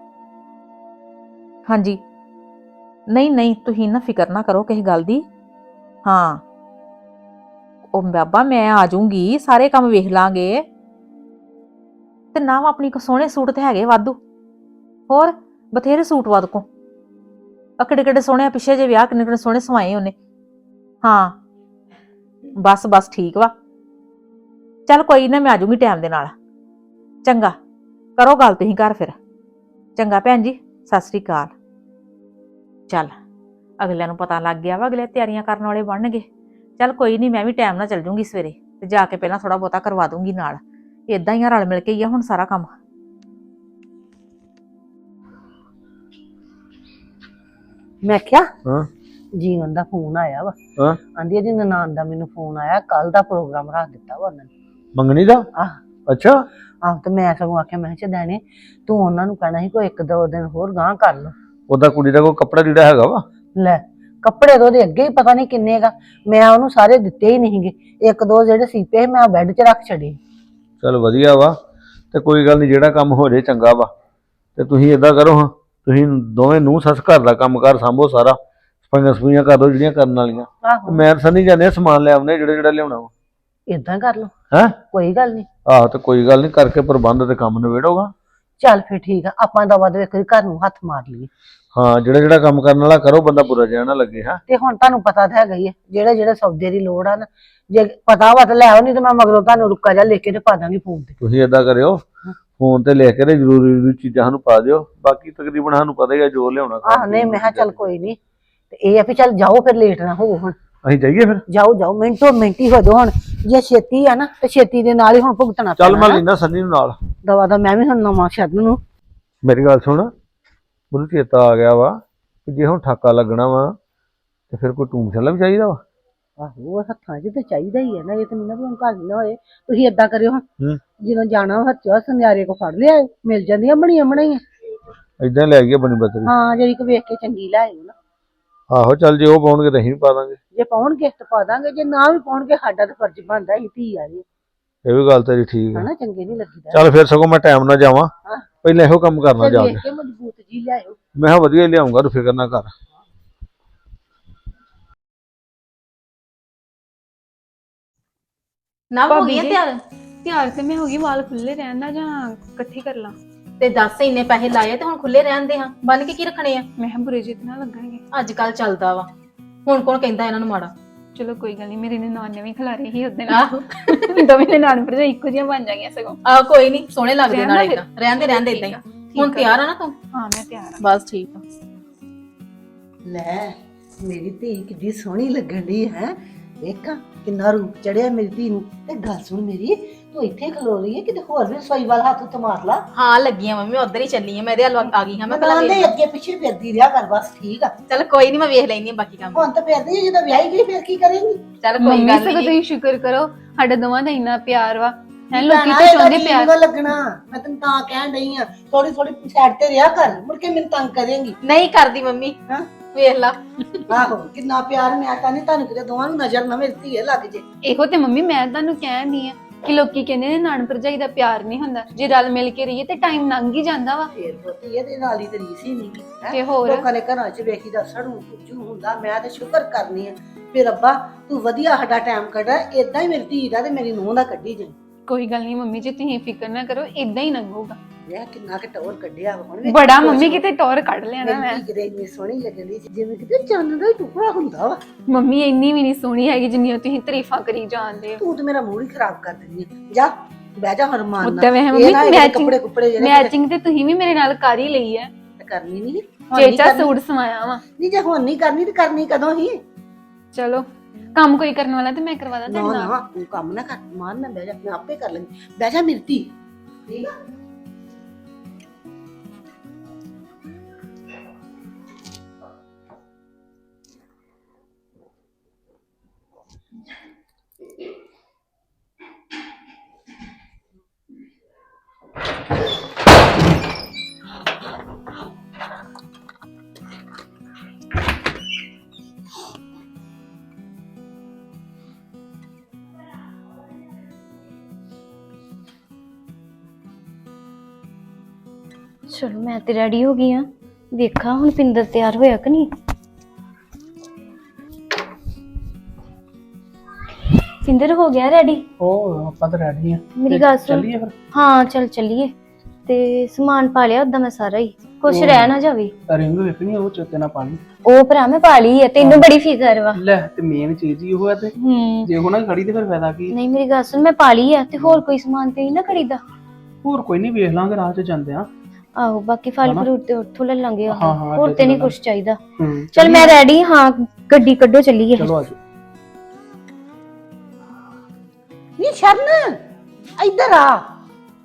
Speaker 2: ਹਾਂਜੀ। ਨਹੀਂ ਨਹੀਂ, ਤੁਸੀਂ ਨਾ ਫਿਕਰ ਨਾ ਕਰੋ ਕਿਸੇ ਗੱਲ ਦੀ। ਹਾਂ। ਉਹ ਬਾਬਾ, ਮੈਂ ਆ ਜਾਊਂਗੀ, ਸਾਰੇ ਕੰਮ ਵੇਖ ਲਾਂਗੇ। ਤੇ ਨਾ ਵਾ ਆਪਣੀ ਕੋ ਸੋਹਣੇ ਸੂਟ ਤੇ ਹੈਗੇ ਵਾਧੂ। ਹੋਰ, ਬਥੇਰੇ ਸੂਟ ਵਾਦ ਕੋ ਅਕੜੇ ਕਿਹੜੇ ਸੋਹਣੇ ਪਿੱਛੇ ਜੇ ਵਿਆਹ ਕਿੰਨੇ ਕਿੰਨੇ ਸੋਹਣੇ ਸਵਾਏ ਉਹਨੇ। ਹਾਂ। ਬਸ ਬਸ ਠੀਕ ਵਾ। ਚੱਲ ਕੋਈ ਨਾ, ਮੈਂ ਆ ਜਾਊਂਗੀ ਟਾਈਮ ਦੇ ਨਾਲ। ਚੰਗਾ। ਕਰੋ ਗੱਲ ਤੁਸੀਂ ਘਰ ਫਿਰ। ਚੰਗਾ ਭੈਣ ਜੀ ਸਤਿ ਸ੍ਰੀ ਅਕਾਲ। ਚੱਲ ਅਗਲਿਆਂ ਨੂੰ ਪਤਾ ਲੱਗ ਗਿਆ ਵਾ ਅਗਲੇ ਤਿਆਰੀਆਂ ਕਰਨ ਵਾਲੇ ਬਣਨਗੇ। ਚੱਲ ਕੋਈ ਨਹੀਂ ਮੈਂ ਵੀ ਟਾਈਮ ਨਾਲ ਚੱਲ ਜੂੰਗੀ ਸਵੇਰੇ ਤੇ ਜਾ ਕੇ ਪਹਿਲਾਂ ਥੋੜਾ ਬਹੁਤਾ ਕਰਵਾ ਦੂੰਗੀ ਨਾਲ। ਇਦਾਂ ਹੀ ਆ ਰਲ ਮਿਲ ਕੇ ਹੀ ਆ ਹੁਣ ਸਾਰਾ ਕੰਮ।
Speaker 4: ਮੈਂ ਕਿਹਾ
Speaker 5: ਹਾਂ।
Speaker 4: ਜੀਵਨ ਦਾ ਫੋਨ ਆਇਆ ਵਾ।
Speaker 5: ਹਾਂ।
Speaker 4: ਆਂਦੀ ਇਹਦੀ ਨਨਾਣ ਦਾ ਮੈਨੂੰ ਫੋਨ ਆਇਆ ਕੱਲ ਦਾ ਪ੍ਰੋਗਰਾਮ ਰੱਖ ਦਿੱਤਾ ਵਾ ਉਹਨਾਂ ਨੇ।
Speaker 5: ਮੰਗਣੀ ਦਾ?
Speaker 4: ਆਹ।
Speaker 5: ਅੱਛਾ।
Speaker 4: ਆਹ ਤੇ ਮੈਂ ਸਗੋਂ ਆਖਿਆ ਮੈਂ ਕਿਹਾ ਦੇਣੇ ਤੂੰ ਉਹਨਾਂ ਨੂੰ ਕਹਿਣਾ ਸੀ ਕੋਈ ਇੱਕ ਦੋ ਦਿਨ ਹੋਰ ਗਾਂ ਕਰ ਲਓ।
Speaker 5: ਉਹਦਾ ਕੁੜੀ ਦਾ ਕੋਈ ਕੱਪੜਾ ਲੀੜਾ ਹੈਗਾ ਵਾ?
Speaker 4: ਲੈ ਕੱਪੜੇ ਤਾਂ ਉਹਦੇ ਅੱਗੇ ਹੀ ਪਤਾ ਨਹੀਂ ਕਿੰਨੇ ਗਾ ਮੈਂ ਉਹਨੂੰ ਸਾਰੇ ਦਿੱਤੇ ਹੀ ਨਹੀਂਗੇ ਇੱਕ ਦੋ ਜਿਹੜੇ ਸੀਤੇ ਸੀ ਮੈਂ ਬੈੱਡ 'ਚ ਰੱਖ ਛੜੇ
Speaker 5: ਚਲ ਵਧੀਆ ਵਾ ਤੇ ਕੋਈ ਗੱਲ ਨਹੀਂ ਜਿਹੜਾ ਕੰਮ ਹੋ ਜੇ ਚੰਗਾ ਵਾ। ਤੇ ਤੁਸੀਂ ਇਦਾਂ ਕਰੋ ਹਾਂ ਤੁਸੀਂ ਦੋਵੇਂ ਨੂੰ ਸੱਸ ਘਰ ਦਾ ਕੰਮ ਕਰ ਸੰਭੋ ਸਾਰਾ। ਸਫਾਈਆਂ ਸਫੂਈਆਂ ਕਰ ਲਓ ਜਿਹੜੀਆਂ ਕਰਨ ਵਾਲੀਆਂ।
Speaker 4: ਆਹੋ।
Speaker 5: ਮੈਂ ਤਾਂ ਸੰਨੀ ਜਾਂਦੇ ਆ ਸਮਾਨ ਲੈ ਆਉਂਦੇ ਜਿਹੜਾ ਜਿਹੜਾ ਲਿਆਉਣਾ ਵਾ।
Speaker 4: ਇਦਾਂ ਕਰ ਲਓ।
Speaker 5: ਹੈ?
Speaker 4: ਕੋਈ ਗੱਲ ਨਹੀਂ।
Speaker 5: ਆਹੋ ਤੇ ਕੋਈ ਗੱਲ ਨਹੀਂ ਕਰਕੇ ਪ੍ਰਬੰਧ ਤੇ ਕੰਮ ਨਿਬੇੜੋਗਾ।
Speaker 4: ਚੱਲ ਫਿਰ ਠੀਕ ਆ ਆਪਾਂ ਦਾ ਵੱਧ ਵੇਖ ਘਰ ਨੂੰ ਹੱਥ ਮਾਰ ਲਈਏ।
Speaker 5: ਹਾਂ ਜਿਹੜਾ ਜਿਹੜਾ ਕੰਮ ਕਰਨ ਵਾਲਾ ਕਰੋ ਬੰਦਾ ਬੁਰਾ ਜਿਹਾ ਨਾ ਲੱਗੇ ਹਾਂ?
Speaker 4: ਤੇ ਹੁਣ ਤੁਹਾਨੂੰ ਪਤਾ ਤਾਂ ਹੈਗਾ ਹੀ ਹੈ ਜਿਹੜੇ ਜਿਹੜੇ ਸੌਦੇ ਦੀ ਲੋੜ ਆ ਨਾ ਜੇ ਪਤਾ ਵਾ ਤਾਂ ਲੈ ਆਓ ਨਹੀਂ ਤੇ ਮੈਂ ਮਗਰੋਂ ਤੁਹਾਨੂੰ ਰੁੱਕਾ ਜਾ ਲੈ ਕੇ ਤੇ ਪਾ ਦਾਂਗੀ ਫੋਨ ਤੇ।
Speaker 5: ਤੁਸੀਂ ਇਦਾਂ ਕਰਿਓ ਫੋਨ ਤੇ ਲਿਖ ਕੇ ਤੇ ਜ਼ਰੂਰੀ ਜ਼ਰੂਰੀ ਚੀਜ਼ਾਂ ਸਾਨੂੰ ਪਾ ਦਿਓ ਬਾਕੀ ਤਕਰੀਬਨ ਸਾਨੂੰ ਪਤਾ ਹੀ ਆ ਜੋ ਲਿਆਉਣਾ ਖਾਣ
Speaker 4: ਆਹ ਨਹੀਂ
Speaker 5: ਪੀਣ
Speaker 4: ਮੈਂ ਕਿਹਾ
Speaker 5: ਨੂੰ
Speaker 4: ਚੱਲ ਕੋਈ ਨਹੀਂ ਤੇ ਇਹ ਆ ਵੀ ਚੱਲ ਜਾਓ ਫਿਰ ਲੇਟ ਨਾ ਹੋਵੋ ਹੁਣ।
Speaker 5: ਅਸੀਂ ਜਾਈਏ ਫਿਰ।
Speaker 4: ਜਾਓ ਜਾਓ ਮਿੰਟੋ ਮਿੰਟੀ ਹੋ ਜਾਓ ਹੁਣ। ਜੇ ਛੇਤੀ ਆ ਨਾ ਤੇ ਛੇਤੀ ਦੇ ਨਾਲ ਹੀ ਹੁਣ ਭੁਗਤਣਾ
Speaker 5: ਚੱਲ ਮੈਂ। ਲੈਣਾ ਸੰਨੀ ਨੂੰ ਨਾਲ।
Speaker 4: ਦਵਾ ਦਾ ਮੈਂ ਵੀ ਹੁਣ ਨਵਾਂ ਛੱਡ ਨੂੰ।
Speaker 5: ਮੇਰੀ ਗੱਲ ਸੁਣ ਮੈਨੂੰ ਚੇਤਾ ਆ ਗਿਆ ਵਾ ਕਿ ਜੇ ਹੁਣ ਠਾਕਾ ਲੱਗਣਾ ਵਾ ਤੇ ਫਿਰ ਕੋਈ ਟੂਮ ਛੱਲਾ ਵੀ ਚਾਹੀਦਾ ਵਾ?
Speaker 4: ਆਹੋ ਉਹ ਹੱਥਾਂ 'ਚ ਤੇ ਚਾਹੀਦਾ ਹੀ ਹੈ ਨਾ ਇਹ ਤਾਂ ਨਹੀਂ ਨਾ ਵੀ ਹੁਣ ਘਰ ਨਾ ਹੋਏ। ਤੁਸੀਂ ਏਦਾਂ ਕਰਿਓ ਹਾਂ। ਜਦੋਂ ਜਾਣਾ ਹੱਥੋਂ ਸੁਨਿਆਰੇ ਕੋ ਫੜ ਲਿਆ ਮਿਲ ਜਾਂਦੀਆਂ ਬਣੀਆਂ ਬਣਾਈਆਂ
Speaker 5: ਇਦਾਂ ਲੈ ਗਏ ਬਣੀ ਬਤਰੀ
Speaker 4: ਹਾਂ ਜਿਹੜੀ ਕੋ ਵੇਖ ਕੇ ਚੰਗੀ ਲੈ ਆਇਓ ਨਾ।
Speaker 5: ਆਹੋ ਚੱਲ ਜੇ ਉਹ ਪਾਉਣਗੇ ਤਾਂ ਅਸੀਂ ਵੀ ਪਾ ਦਾਂਗੇ।
Speaker 4: ਜੇ ਪਾਉਣਗੇ ਤਾਂ ਪਾ ਦਾਂਗੇ ਜੇ ਨਾ ਵੀ ਪਾਉਣਗੇ ਸਾਡਾ ਤਾਂ ਫਰਜ਼ ਬਣਦਾ ਹੀ ਧੀ ਆ ਜੀ।
Speaker 5: ਇਹ ਵੀ ਗੱਲ ਤੇਰੀ ਠੀਕ ਹੈ
Speaker 4: ਹਨਾ ਚੰਗੇ ਨਹੀਂ ਲੱਗੀਦਾ।
Speaker 5: ਚੱਲ ਫਿਰ ਸਗੋਂ ਮੈਂ ਟਾਈਮ ਨਾਲ ਜਾਵਾਂ।
Speaker 4: ਹਾਂ।
Speaker 5: ਪਹਿਲਾਂ ਇਹੋ ਕੰਮ ਕਰਨਾ ਜਾ ਕੇ।
Speaker 4: ਕੇ ਮਜ਼ਬੂਤ ਜੀ ਲਿਆਇਓ।
Speaker 5: ਮੈਂ ਕਿਹਾ ਵਧੀਆ ਹੀ ਲਿਆਉਂਗਾ ਤੂੰ ਫਿਕਰ ਨਾ ਕਰ।
Speaker 6: ਨਾ ਹੋ
Speaker 7: ਭਾਬੀ ਜੀ।
Speaker 6: ਤਿਆਰ?
Speaker 7: ਤਿਆਰ ਤੇ ਮੈਂ ਹੋ ਗਈ ਵਾਲ ਖੁੱਲੇ ਰਹਿਣ ਦਾ ਜਾਂ ਇਕੱਠੀ ਕਰ ਲਾਂ?
Speaker 6: ਤੇ ਦੱਸ ਇੰਨੇ ਪੈਸੇ ਲਾਏ ਤੇ ਹੁਣ ਖੁੱਲੇ ਰਹਿੰਦੇ ਹਾਂ ਬੰਨ ਕੇ ਕੀ ਰੱਖਣੇ ਆ?
Speaker 7: ਮੈਂ ਕਿਹਾ ਬੁਰੇ ਜਿਤ ਨਾ ਲੱਗਣਗੇ।
Speaker 6: ਅੱਜ ਕੱਲ ਚੱਲਦਾ ਵਾ। ਹੁਣ ਕੌਣ ਕਹਿੰਦਾ ਇਹਨਾਂ ਨੂੰ ਮਾੜਾ?
Speaker 7: ਚਲੋ ਕੋਈ ਗੱਲ ਨਹੀਂ ਮੇਰੇ ਨੇ ਵੀ ਖਿਲਾਰੇ ਹੀ ਉਦੋਂ
Speaker 6: ਆਹੋ।
Speaker 7: ਦੋਵੇਂ ਨਨਾਣ ਭਰਜਾਈ ਇੱਕੋ ਜਿਹੀਆਂ ਬਣ ਜਾਗੀਆਂ ਸਗੋਂ।
Speaker 6: ਆ ਕੋਈ ਨਹੀਂ ਸੋਹਣੇ ਲੱਗਦੇ
Speaker 7: ਰਹਿਣ
Speaker 6: ਨਾਲ
Speaker 7: ਦੇ।
Speaker 6: ਇਦਾਂ ਰਹਿੰਦੇ ਰਹਿੰਦੇ ਇਦਾਂ ਹੀ। ਹੁਣ। ਤਿਆਰ ਆ ਨਾ ਤੂੰ?
Speaker 7: ਹਾਂ ਮੈਂ ਤਿਆਰ ਆ।
Speaker 6: ਬਸ ਠੀਕ ਆ।
Speaker 4: ਲੈ ਮੇਰੀ ਧੀ ਕਿੱਡੀ ਸੋਹਣੀ ਲੱਗਣ ਦੀ ਹੈ। ਵੇਖਾਂ ਕਿੰਨਾ ਰੂਪ ਚੜਿਆ ਮੇਰੀ ਧੀ ਨੂੰ। ਤੇ ਗੱਲ ਸੁਣ ਮੇਰੀ ਤੂੰ ਇੱਥੇ ਖਲੋ ਰਹੀ ਹੈ ਕਿਤੇ ਹੋਰ ਵੀ ਸਵਾਈ ਵਾਲ ਹੱਥ ਉੱਤੇ ਮਾਰ ਲਾ।
Speaker 6: ਹਾਂ ਲੱਗੀਆਂ ਮੰਮੀ ਉਧਰ ਹੀ ਚੱਲੀ ਆ ਮੈਂ ਇਹਦੇ ਹਲਵਾ ਆ ਗਈ ਹਾਂ ਮੈਂ ਪਹਿਲਾਂ ਵੇਖ
Speaker 4: ਦੇ
Speaker 6: ਲਾਂ।
Speaker 4: ਅੱਗੇ ਪਿੱਛੇ ਫਿਰਦੀ ਰਿਹਾ ਕਰ ਬਸ ਠੀਕ ਆ।
Speaker 6: ਚੱਲ ਕੋਈ ਨਹੀਂ ਮੈਂ ਵੇਖ ਲੈਣੀ ਆ ਬਾਕੀ ਕੰਮ।
Speaker 4: ਹੁਣ ਤਾਂ ਫਿਰਦੀ ਹੈ ਜਦੋਂ ਵਿਆਹੀ ਗਈ ਫਿਰ ਕੀ ਕਰੇਂਗੀ?
Speaker 6: ਚੱਲ ਕੋਈ
Speaker 7: ਮੰਮੀ
Speaker 6: ਗੱਲ
Speaker 7: ਸਗੋਂ
Speaker 6: ਨਹੀਂ
Speaker 7: ਤੁਸੀਂ ਸ਼ੁਕਰ ਕਰੋ ਸਾਡੇ ਦੋਵਾਂ ਦਾ ਇੰਨਾ ਪਿਆਰ ਵਾ। ਹੈ ਲੋਕੀ
Speaker 4: ਭੈਣਾ,
Speaker 7: ਤੇ
Speaker 4: ਇਹਦਾ
Speaker 7: ਚਾਹੁੰਦੇ
Speaker 4: ਜੀਅ
Speaker 7: ਪਿਆਰ।
Speaker 4: ਨੀ ਲੱਗਣਾ। ਮੈਂ ਤੈਨੂੰ ਤਾਂ ਕਹਿਣ ਡਈ ਆ ਥੋੜੀ ਥੋੜੀ ਸਾਈਡ ਤੇ ਰਿਹਾ ਕਰ ਮੁੜ ਕੇ ਮੈਨੂੰ ਤੰਗ ਕਰੇਂਗੀ।
Speaker 6: ਨਹੀਂ ਕਰਦੀ ਮੰਮੀ।
Speaker 4: ਹਾਂ?
Speaker 6: ਵੇਖ ਲਾ।
Speaker 4: ਆਹੋ ਕਿੰਨਾ ਪਿਆਰ ਮੈਂ ਨਹੀਂ ਤੁਹਾਨੂੰ ਕਿਤੇ ਦੋਵਾਂ ਨੂੰ ਨਜ਼ਰ ਨਾ ਮੇਰੀ ਧੀਏ ਲੱਗ ਜੇ।
Speaker 7: ਇਹੋ ਤੇ ਮੰਮੀ ਮੈਂ ਤੁਹਾਨੂੰ ਕਹਿੰਦੀ ਆ ਕਿ ਲੋਕੀ ਕਹਿੰਦੇ ਨੇ ਨਾਨ ਭਰਜਾਈ ਦਾ ਪਿਆਰ ਨਹੀਂ ਹੁੰਦਾ। ਜੇ ਰਲ ਮਿਲ ਕੇ ਰਹੀਏ ਤੇ ਟਾਈਮ ਲੰਘ ਹੀ ਜਾਂਦਾ ਵਾ।
Speaker 4: ਫੇਰ ਪੁੱਤੀ ਇਹਦੇ ਨਾਲ ਹੀ ਤਰੀਸ ਹੀ ਨਹੀਂ
Speaker 7: ਤੇ ਹੋਰ?
Speaker 4: ਲੋਕਾਂ ਨੇ ਘਰਾਂ 'ਚ ਵੇਖੀ ਦਾ ਸੜੂ ਪੁੱਜੂ ਹੁੰਦਾ ਮੈਂ ਤੇ ਸ਼ੁਕਰ ਕਰਨੀ ਆ। ਵੀ ਰੱਬਾ ਤੂੰ ਵਧੀਆ ਸਾਡਾ ਟਾਈਮ ਕੱਢਿਆ ਇਦਾਂ ਹੀ ਮੇਰੀ ਧੀ ਦਾ ਤੇ ਮੇਰੀ ਨੂੰਹ ਦਾ ਕੱਢੀ ਜਾਈ।
Speaker 7: ਕੋਈ ਗੱਲ ਨਹੀਂ ਮੰਮੀ ਜੀ ਤੁਸੀਂ ਫਿਕਰ ਨਾ ਕਰੋ ਇਦਾਂ ਹੀ ਲੰਘੂਗਾ।
Speaker 4: ਇਹ ਕਿੰਨਾ ਕਿ ਟੌਰ ਕੱਢਿਆ ਵਾ ਹੁਣ ਵੀ
Speaker 7: ਬੜਾ ਮੰਮੀ ਕਿਤੇ ਟੌਰ ਕੱਢ ਲਿਆ ਨਾ ਮੈਂ।
Speaker 4: ਧੀ ਕਿਤੇ ਇੰਨੀ ਸੋਹਣੀ ਲੱਗਦੀ ਜਿਵੇਂ ਕਿਤੇ ਚੰਨ ਦਾ ਹੀ ਟੁਕੜਾ ਹੁੰਦਾ ਵਾ।
Speaker 7: ਮੰਮੀ ਇੰਨੀ ਵੀ ਨਹੀਂ ਸੋਹਣੀ ਹੈਗੀ ਜਿੰਨੀਆਂ ਤੁਸੀਂ ਤਾਰੀਫਾਂ ਕਰੀ ਜਾਂਦੇ ਹੋ।
Speaker 4: ਤੂੰ ਤੇ ਮੇਰਾ ਮੂਡ ਹੀ ਖਰਾਬ ਕਰ ਦਿੰਦੀ ਆ। ਜਾ ਬਹਿ ਜਾ ਹਰਮਾਨ
Speaker 7: ਉੱਦਾਂ ਵੈਸੇ ਮੰਮੀ ਮੈਚਿੰਗ
Speaker 4: ਕੱਪੜੇ ਕੁੱਪੜੇ ਜਿਹੜੇ
Speaker 7: ਮੈਚਿੰਗ ਤੇ ਤੁਸੀਂ ਵੀ ਮੇਰੇ ਨਾਲ ਕਰ ਹੀ ਲਈ ਹੈ
Speaker 4: ਕਿਤੇ ਕਰਨੀ ਨਹੀਂ।
Speaker 7: ਚੇਚਾ। ਸੂਟ ਸਵਾਇਆ ਵਾ।
Speaker 4: ਨਹੀਂ ਜੇ ਹੁਣ ਨਹੀਂ ਕਰਨੀ ਤੇ ਕਰਨੀ ਕਦੋਂ ਹੀ?
Speaker 7: ਚਲੋ। ਕੰਮ ਕੋਈ ਕਰਨ ਵਾਲਾ ਤੇ ਮੈਂ ਕਰਵਾ ਦਾਂ
Speaker 4: ਨਾ ਨਾ ਤੂੰ ਕੰਮ ਨਾ ਕਰ। ਮਾਨ ਨਾ ਬਹਿ ਜਾ ਮੈਂ ਆਪੇ ਕਰ ਲਾਂਗੀ ਬਹਿ ਜਾ ਮੇਰੀ ਧੀ। ਠੀਕ ਆ।
Speaker 1: ਚਲੋ ਮੈਂ ਤੇ ਰੈਡੀ ਹੋ ਗਈ ਆ ਵੇਖਾਂ ਹੁਣ ਪਿੰਦਰ ਤਿਆਰ ਹੋਇਆ ਕਿ ਨਹੀਂ। ਪਿੰਦਰ ਹੋ ਗਿਆ ਰੈਡੀ
Speaker 8: ਉਹ ਆਪਾਂ ਤਾਂ ਰੈਡੀ ਆ
Speaker 1: ਮੇਰੀ ਗੱਲ ਸੁਣ।
Speaker 8: ਚੱਲੀਏ ਫਿਰ?
Speaker 1: ਹਾਂ ਚੱਲ ਚੱਲੀਏ। ਤੇ ਸਮਾਨ ਪਾ ਲਿਆ ਉਦਾਂ ਮੈਂ ਸਾਰਾ ਹੀ। ਕੁਛ ਰਹਿ ਨਾ ਜਾਵੇ।
Speaker 8: ਰਿੰਗ ਵੇਖਣੀ ਉਹ ਚੋਤੇ ਨਾ ਪਾਣੀ।
Speaker 1: ਉਹ ਭਰਾ ਮੈਂ ਪਾ ਲਈ ਹੈ ਤੈਨੂੰ ਬੜੀ ਫਿਕਰ ਵਾ।
Speaker 8: ਲੈ ਤੇ ਮੇਨ ਚੀਜ਼ ਹੀ ਉਹ ਹੈ ਤੇ।
Speaker 1: ਹੂੰ।
Speaker 8: ਜੇ ਹੁਣ ਖੜੀ ਤੇ ਫਿਰ ਫਾਇਦਾ ਕੀ
Speaker 1: ਨਹੀਂ ਮੇਰੀ ਗੱਲ ਸੁਣ ਮੈਂ ਪਾ ਲਈ ਹੈ ਤੇ ਹੋਰ ਕੋਈ ਸਮਾਨ ਤੇ ਨਹੀਂ ਨਾ ਖਰੀਦਾ
Speaker 8: ਹੋਰ ਕੋਈ ਨਹੀਂ ਵੇਖ ਲਾਂਗੇ ਰਾਹ 'ਚ ਜਾਂਦੇ ਆ
Speaker 1: ਆਹੋ ਬਾਕੀ ਫਲ
Speaker 8: ਹਨਾ?
Speaker 1: ਫਰੂਟ ਤੇ ਉੱਥੋਂ ਲੈ ਲਾਂਗੇ
Speaker 8: ਹਾਂ, ਹਾਂ,
Speaker 1: ਹੋਰ ਤੇ ਨਹੀਂ ਕੁਛ ਚਾਹੀਦਾ।
Speaker 8: ਹੂੰ
Speaker 1: ਚਲ ਮੈਂ ਰੈਡੀ ਹਾਂ ਗੱਡੀ ਕੱਢੋ ਚੱਲੀਏ।
Speaker 8: ਚਲੋ ਆਜੋ
Speaker 4: ਨਹੀਂ ਸ਼ਰਨ ਇੱਧਰ ਆ।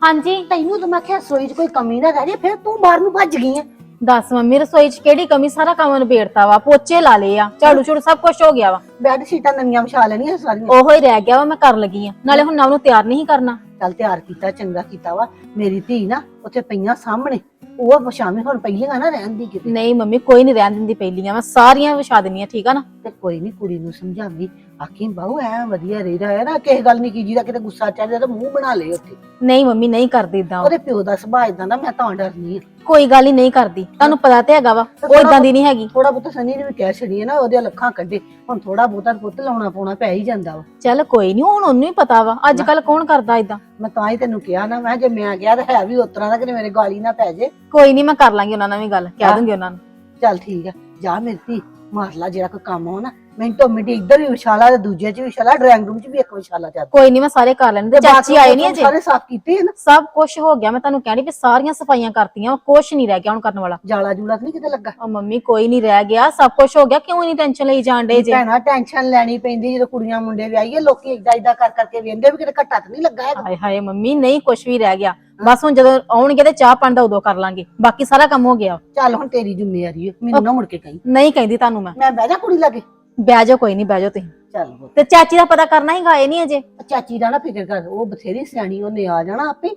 Speaker 6: ਹਾਂਜੀ।
Speaker 4: ਤੈਨੂੰ ਤਾਂ ਮੈਂ ਕਿਹਾ ਰਸੋਈ 'ਚ ਕੋਈ ਕਮੀ ਨਾ ਰਹਿ ਜੇ ਫਿਰ ਤੂੰ ਬਾਹਰ ਨੂੰ ਭੱਜ ਗਈ ਆ।
Speaker 6: ਦੱਸ ਮੰਮੀ ਰਸੋਈ 'ਚ ਕਿਹੜੀ ਕਮੀ? ਸਾਰਾ ਕੰਮ ਨਿਬੇੜਤਾ ਵਾ ਪੋਚੇ ਲਾ ਲਏ ਆ ਝਾੜੂ ਝੂੜੂ ਸਭ ਕੁਝ ਹੋ ਗਿਆ ਵਾ।
Speaker 4: ਬੈੱਡ ਸ਼ੀਟਾਂ ਨਵੀਆਂ ਵਿਛਾ ਲੈਣੀਆਂ ਸਾਰੀਆਂ।
Speaker 6: ਉਹੋ ਹੀ ਰਹਿ ਗਿਆ ਵਾ ਮੈਂ ਕਰ ਲੱਗੀ ਆ। ਨਾਲੇ ਹੁਣ ਨਵ ਨੂੰ ਤਿਆਰ ਨਹੀਂ ਕਰਨਾ।
Speaker 4: ਚੱਲ ਤਿਆਰ ਕੀਤਾ ਚੰਗਾ ਕੀਤਾ ਵਾ। ਮੇਰੀ ਧੀ ਨਾ ਉੱਥੇ ਪਈਆਂ ਸਾਹਮਣੇ। ਉਹ ਸ਼ਾਮੇ ਹੁਣ ਪਹਿਲੀਆਂ ਨਾ ਰਹਿਣ ਦੀ ਕਿਤੇ।
Speaker 6: ਨਹੀਂ ਮੰਮੀ ਕੋਈ ਨਹੀਂ ਰਹਿਣ ਦਿੰਦੀ ਪਹਿਲੀਆਂ। ਮੈਂ ਸਾਰੀਆਂ ਵਿਛਾ ਦਿੰਨੀ ਆ ਠੀਕ ਆ ਨਾ?
Speaker 4: ਤੇ ਕੋਈ ਨਹੀਂ ਕੁੜੀ ਨੂੰ ਸਮਝਾਵੀ। ਆਖੀ ਬਾਹੂ ਐ ਵਧੀਆ ਰਹਿਦਾ ਹੈ ਨਾ ਕਿਸੇ ਗੱਲ ਨਹੀਂ ਕੀ ਦਾ ਕਿਤੇ ਗੁੱਸਾ ਚੜ ਜਾਂਦਾ ਮੂੰਹ ਬਣਾ ਲੇ ਉੱਥੇ।
Speaker 6: ਨਹੀਂ ਮੰਮੀ ਨਹੀਂ ਕਰਦੀ ਇਦਾਂ
Speaker 4: ਉਹਦੇ ਪਿਓ ਦਾ ਸੁਭਾਅ ਇਦਾਂ ਦਾ ਮੈਂ ਤਾਂ ਡਰਨੀ ਆ।
Speaker 6: ਕੋਈ ਗੱਲ ਹੀ ਨਹੀਂ ਕਰਦੀ। ਤੁਹਾਨੂੰ ਪਤਾ ਤੇ ਹੈਗਾ ਵਾ ਉਹ ਇਦਾਂ ਦੀ ਨਹੀਂ ਹੈਗੀ।
Speaker 4: ਥੋੜਾ ਬਹੁਤਾ ਸਨੀ ਨੇ ਵੀ ਕਹਿ ਛੜੀ ਹੈ ਨਾ ਉਹਦੇ ਲੱਖਾਂ ਕੱਢੇ। ਹੁਣ ਥੋੜਾ ਬਹੁਤਾ ਪੁੱਤ ਲਾਉਣਾ ਪਾਉਣਾ ਪੈ ਹੀ ਜਾਂਦਾ ਵਾ।
Speaker 6: ਚੱਲ ਕੋਈ ਨਹੀਂ ਹੁਣ ਉਹਨੂੰ ਹੀ ਪਤਾ ਵਾ ਅੱਜ ਕੱਲ ਕੌਣ ਕਰਦਾ ਇਦਾਂ
Speaker 4: ਮੈਂ ਤਾਂ ਹੀ ਤੈਨੂੰ ਕਿਹਾ ਨਾ ਮੈਂ ਜੇ ਮੈਂ ਗਿਆ ਤਾਂ ਹੈ ਵੀ ਉਤਰਾ ਦਾ ਕਿ ਮੇਰੇ ਗਾਲੀ ਨਾ ਪੈ ਜੇ।
Speaker 6: ਕੋਈ ਨਹੀਂ ਮੈਂ ਕਰ ਲਾਂਗੀ ਉਹਨਾਂ ਨਾਲ ਵੀ ਗੱਲ ਕਹਿ। ਦੂੰਗੀ ਉਹਨਾਂ ਨੂੰ।
Speaker 4: ਚੱਲ ਠੀਕ ਆ ਜਾ ਮੇਰੀ ਧੀ ਮਾਰ ਲਾ ਜਿਹੜਾ ਕੋਈ ਕੰਮ ਹੋ ਨਾ ਮਿੰਟੋ ਮਿੰਟੀ ਇੱਧਰ ਵੀ ਵਿਛਾਲਾ ਤੇ ਦੂਜੇ 'ਚ ਵੀ ਵਿਛਾਲਾ ਡਰਾਇੰਗ ਰੂਮ 'ਚ ਵੀ ਇੱਕ ਵਿਛਾਲਾ ਚੱਲ
Speaker 6: ਕੋਈ ਨਹੀਂ ਮੈਂ ਸਾਰੇ ਕਰ ਲੈਣੇ ਤੇ ਚਾਚੀ ਆਏ ਨਹੀਂ ਅਜੇ?
Speaker 4: ਸਾਰੇ ਸਾਫ਼ ਕੀਤੇ ਆ ਨਾ?
Speaker 6: ਸਭ ਕੁਝ ਹੋ ਗਿਆ ਮੈਂ ਤੁਹਾਨੂੰ ਕਹਿਣੀ ਵੀ ਸਾਰੀਆਂ ਸਫਾਈਆਂ ਕਰਤੀਆਂ ਕੁਝ ਨਹੀਂ ਰਹਿ ਗਿਆ ਹੁਣ ਕਰਨ ਵਾਲਾ।
Speaker 4: ਜਾਲਾ ਜੂਲਾ ਤਾਂ ਨਹੀਂ ਕਿਤੇ ਲੱਗਾ?
Speaker 6: ਉਹ ਮੰਮੀ ਕੋਈ ਨਹੀਂ ਰਹਿ ਗਿਆ ਸਭ ਕੁਝ ਹੋ ਗਿਆ ਕਿਉਂ ਨਹੀਂ ਟੈਨਸ਼ਨ ਲਈ ਜਾਣ ਡੇ ਜੇ?
Speaker 4: ਭੈਣਾ ਟੈਨਸ਼ਨ ਲੈਣੀ ਪੈਂਦੀ ਜਦੋਂ ਕੁੜੀਆਂ ਮੁੰਡੇ ਵਿਆਹੀਏ ਲੋਕੀ ਏਦਾਂ ਏਦਾਂ ਕਰ ਕਰਕੇ ਵੇਂਦੇ ਵੀ ਕਿਤੇ ਘੱਟਾ ਤਾਂ ਨਹੀਂ ਲੱਗਾ ਹੈਗਾ।
Speaker 6: ਹਾਏ ਹਾਏ ਮੰਮੀ ਨਹੀਂ ਕੁਝ ਵੀ ਰਹਿ ਗਿਆ। ਬਸ ਹੁਣ ਜਦੋਂ ਆਉਣਗੇ ਤੇ ਚਾਹ ਪਾਣੀ ਦਾ ਉਦੋਂ ਕਰ ਲਾਂਗੇ। ਬਾਕੀ ਸਾਰਾ ਕੰਮ ਹੋ ਗਿਆ।
Speaker 4: ਚੱਲ ਹੁਣ ਤੇਰੀ ਜ਼ਿੰਮੇਵਾਰੀ ਹੈ ਮੈਨੂੰ ਨਾ ਮੁੜ ਕੇ ਕਹੀਂ।
Speaker 6: ਨਹੀਂ ਕਹਿੰਦੀ ਤੁਹਾਨੂੰ ਮੈਂ।
Speaker 4: ਮੈਂ ਬਹਿ ਜਾ ਕੁੜੀ ਲਾਗੇ।
Speaker 6: ਬਹਿ ਜਾਓ ਕੋਈ ਨਹੀਂ ਬਹਿ ਜਾਓ ਤੁਸੀਂ।
Speaker 4: ਚੱਲ ਪੁੱਤ।
Speaker 6: ਤੇ ਚਾਚੀ ਦਾ ਪਤਾ ਕਰਨਾ ਹੀ ਗਾਏ ਨਹੀਂ ਅਜੇ?
Speaker 4: ਚਾਚੀ ਦਾ ਨਾ ਫਿਕਰ ਕਰ ਉਹ ਬਥੇਰੀ ਸਿਆਣੀ ਉਹਨੇ ਆ ਜਾਣਾ ਆਪੇ।